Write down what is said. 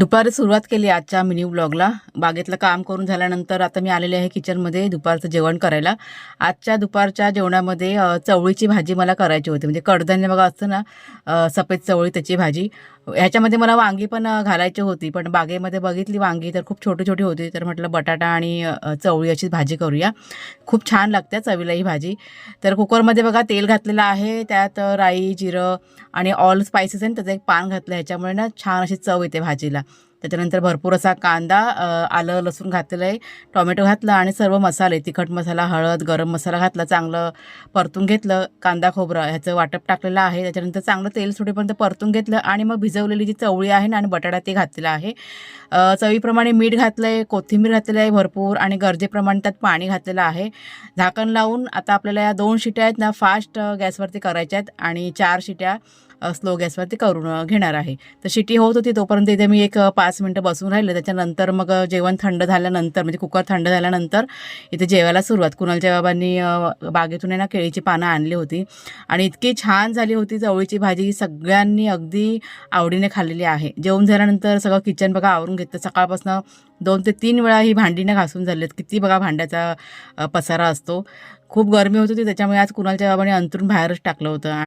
दुपारी सुरुवात केली आजच्या मिनी ब्लॉगला बागेतलं काम करून झाल्यानंतर आता मी आलेले आहे किचनमध्ये दुपारचं जेवण करायला. आजच्या दुपारच्या जेवणामध्ये चवळीची भाजी मला करायची होती. म्हणजे कडधान्य बघा असतं ना सफेद चवळी त्याची भाजी. ह्याच्यामध्ये मला वांगी पण घालायची होती पण बागेमध्ये बघितली वांगी तर खूप छोटी छोटी होती तर म्हटलं बटाटा आणि चवळी अशीच भाजी करूया. खूप छान लागते चवीला ही भाजी. तर कुकरमध्ये बघा तेल घातलेलं आहे त्यात राई जिरं आणि ऑल स्पायसेस आहे ना, त्याचं एक पान घातलं ह्याच्यामुळे ना छान अशी चव येते भाजीला. त्याच्यानंतर भरपूर असा कांदा आलं लसूण घातलेलं आहे टोमॅटो घातला आणि सर्व मसाले तिखट मसाला हळद गरम मसाला घातला चांगलं परतून घेतलं कांदा खोबरं ह्याचं वाटप टाकलेलं आहे. त्याच्यानंतर चांगलं तेल सुटेपर्यंत परतून घेतलं आणि मग भिजवलेली जी चवळी आहे ना आणि बटाटा ते घातलेला आहे. चवीप्रमाणे मीठ घातलं आहे कोथिंबीर घातलेली आहे भरपूर आणि गरजेप्रमाणे त्यात पाणी घातलेलं आहे. झाकण लावून आता आपल्याला या दोन शिट्या आहेत ना फास्ट गॅसवरती करायच्या आहेत आणि चार शिट्या स्लो गॅसवरती करून घेणार आहे. तर शिटी होत होती तोपर्यंत इथे मी एक पाच मिनटं बसून राहिलं. त्याच्यानंतर मग जेवण थंड झाल्यानंतर म्हणजे कुकर थंड झाल्यानंतर इथे जेवायला सुरुवात. कुणालच्या बाबांनी बागेतून आहे ना केळीची पानं आणली होती. आणि इतकी छान झाली होती चवळीची भाजी. सगळ्यांनी अगदी आवडीने खाल्लेली आहे. जेवण झाल्यानंतर सगळं किचन बघा आवरून घेतलं. सकाळपासून दोन ते तीन वेळा ही भांडीनं घासून झालेत किती बघा भांड्याचा पसारा असतो. खूप गरमी होत होती त्याच्यामुळे आज कुणालच्या बाबांनी अंतरून बाहेरच टाकलं होतं.